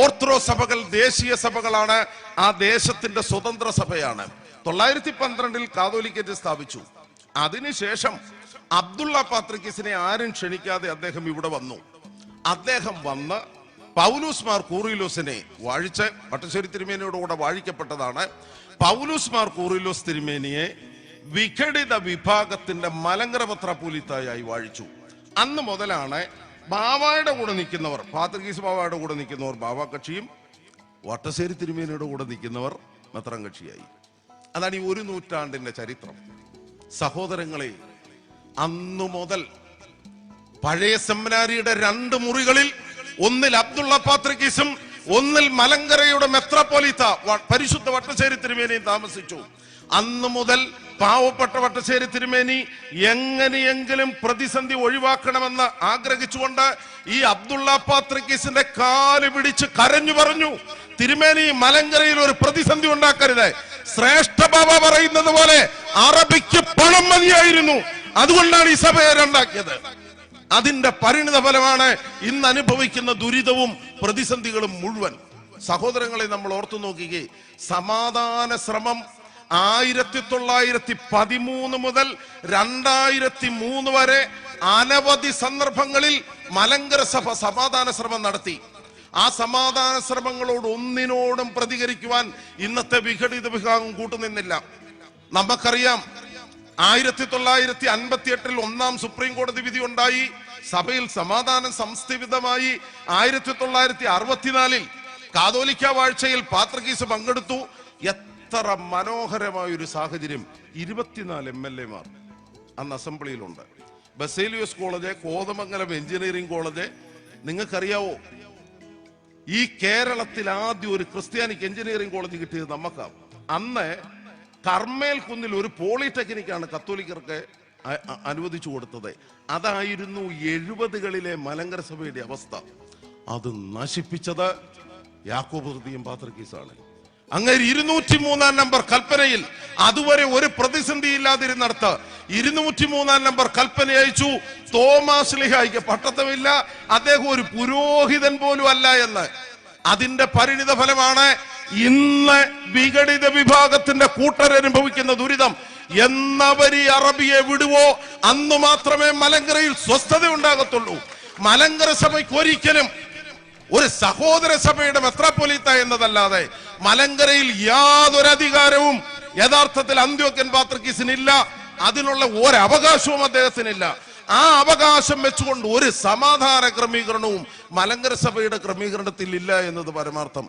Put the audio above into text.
Orthodox സഭകൾ ദേശീയ സഭകളാണ്. ആ ദേശത്തിന്റെ സ്വതന്ത്ര സഭയാണ്. തൊള്ളായിരത്തി പന്ത്രണ്ടിൽ കാതോലിക്കേറ്റ് സ്ഥാപിച്ചു. അതിനുശേഷം അബ്ദുള്ള പാത്രിക്കിസിനെ ആരും ക്ഷണിക്കാതെ അദ്ദേഹം ഇവിടെ വന്നു. അദ്ദേഹം വന്ന് പൗലൂസ് മാർ കൂറിലോസിനെ വാഴിച്ച് പട്ടശ്ശേരി തിരുമേനിയോട് കൂടെ വാഴിക്കപ്പെട്ടതാണ്. പൗലൂസ് മാർ കൂറിലോസ് തിരുമേനിയെ വിഘടിത വിഭാഗത്തിന്റെ മലങ്കര പത്ര പൂലിത്തായി വാഴിച്ചു. അന്ന് മുതലാണ് ബാവായുടെ കൂടെ നിൽക്കുന്നവർ പാത്രികീസ് ബാവായുടെ കൂടെ നിൽക്കുന്നവർ ബാവ കക്ഷിയും വട്ടശ്ശേരി തിരുമേനിയുടെ കൂടെ നിൽക്കുന്നവർ മെത്രം കക്ഷിയായി. അതാണ് ഈ ഒരു നൂറ്റാണ്ടിന്റെ ചരിത്രം. സഹോദരങ്ങളെ അന്നു മുതൽ പഴയ സെമിനാരിയുടെ രണ്ട് മുറികളിൽ ഒന്നിൽ അബ്ദുള്ള പാത്രിക്കീസും ഒന്നിൽ മലങ്കരയുടെ മെത്രാപ്പൊലീത്ത പരിശുദ്ധ വട്ടശ്ശേരി തിരുമേനിയും താമസിച്ചു. അന്ന് മുതൽ പാവപ്പെട്ട വട്ടശ്ശേരി തിരുമേനി എങ്ങനെയെങ്കിലും പ്രതിസന്ധി ഒഴിവാക്കണമെന്ന് ആഗ്രഹിച്ചുകൊണ്ട് ഈ അബ്ദുള്ള പാത്രിക്കീസിന്റെ കാൽ പിടിച്ച് കരഞ്ഞു പറഞ്ഞു തിരുമേനി മലങ്കരയിൽ ഒരു പ്രതിസന്ധി ഉണ്ടാക്കരുത്. ശ്രേഷ്ഠ ബാബ പറയുന്നത് പോലെ അറബിക്ക് പണം മതിയായിരുന്നു. അതുകൊണ്ടാണ് ഈ സഭയെ രണ്ടാക്കിയത്. അതിന്റെ പരിണിത ഫലമാണ് ഇന്ന് അനുഭവിക്കുന്ന ദുരിതവും പ്രതിസന്ധികളും മുഴുവൻ. സഹോദരങ്ങളെ നമ്മൾ ഓർത്തു നോക്കിക്കേ സമാധാന ശ്രമം ആയിരത്തി തൊള്ളായിരത്തി പതിമൂന്ന് മുതൽ രണ്ടായിരത്തി മൂന്ന് വരെ അനവധി സന്ദർഭങ്ങളിൽ മലങ്കര സഭ സമാധാന ശ്രമം നടത്തി. ആ സമാധാന ശ്രമങ്ങളോട് ഒന്നിനോടും പ്രതികരിക്കുവാൻ ഇന്നത്തെ വിഘടിത വിഭാഗം കൂട്ടുനിന്നില്ല. നമുക്കറിയാം ആയിരത്തി തൊള്ളായിരത്തി അൻപത്തി എട്ടിൽ ഒന്നാം സുപ്രീം കോടതി വിധി ഉണ്ടായി. സഭയിൽ സമാധാനം സംസ്ഥിതമായി ആയിരത്തി തൊള്ളായിരത്തി അറുപത്തിനാലിൽ കാതോലിക്ക വാഴ്ചയിൽ പാത്രകീസ് പങ്കെടുത്തു. എത്ര മനോഹരമായ ഒരു സാഹചര്യം. ഇരുപത്തിനാല് എം എൽ എമാർ അന്ന് അസംബ്ലിയിലുണ്ട്. Baselios college Kothamangalam engineering college. നിങ്ങൾക്കറിയാവോ? ഈ കേരളത്തിൽ ആദ്യം ഒരു ക്രിസ്ത്യാനിക് എഞ്ചിനീയറിംഗ് കോളേജ് കിട്ടിയത് നമുക്കാണ് അന്ന് കർമ്മേൽ കുന്നിൽ ഒരു പോളിടെക്നിക്കാണ് കത്തോലിക്കർക്ക് അനുവദിച്ചു കൊടുത്തത്. അതായിരുന്നു എഴുപതുകളിലെ മലങ്കര സഭയുടെ അവസ്ഥ. അത് നശിപ്പിച്ചത് യാക്കോബൃതിയും പാത്രക്കീസാണ്. അങ്ങനെ ഇരുന്നൂറ്റി മൂന്നാം നമ്പർ കൽപ്പനയിൽ അതുവരെ ഒരു പ്രതിസന്ധി ഇല്ലാതിരുന്നിടത്ത് ഇരുന്നൂറ്റി മൂന്നാം നമ്പർ കൽപ്പന അയച്ചു. തോമാസ് ലിഹായിക്ക് പട്ടത്തമില്ല. അദ്ദേഹം ഒരു പുരോഹിതൻ പോലും അല്ല എന്ന്. അതിന്റെ പരിണിത ഫലമാണ് ഇന്ന് വിഘടിത വിഭാഗത്തിന്റെ കൂട്ടരനുഭവിക്കുന്ന ദുരിതം എന്നവരി അറബിയെ വിടുവോ? അന്ന് മാത്രമേ മലങ്കരയിൽ സ്വസ്ഥത ഉണ്ടാകത്തുള്ളൂ മലങ്കര സഭയ്ക്ക് ഒരിക്കലും ഒരു സഹോദര സഭയുടെ മെത്രാപ്പൊലീത്ത എന്നതല്ലാതെ മലങ്കരയിൽ യാതൊരു അധികാരവും യഥാർത്ഥത്തിൽ അന്ത്യോക്യൻ പാത്രക്കീസിനില്ല. അതിനുള്ള ഒരവകാശവും അദ്ദേഹത്തിനില്ല. ആ അവകാശം വെച്ചുകൊണ്ട് ഒരു സമാധാന ക്രമീകരണവും മലങ്കര സഭയുടെ ക്രമീകരണത്തിൽ ഇല്ല എന്നത് പരമാർത്ഥം.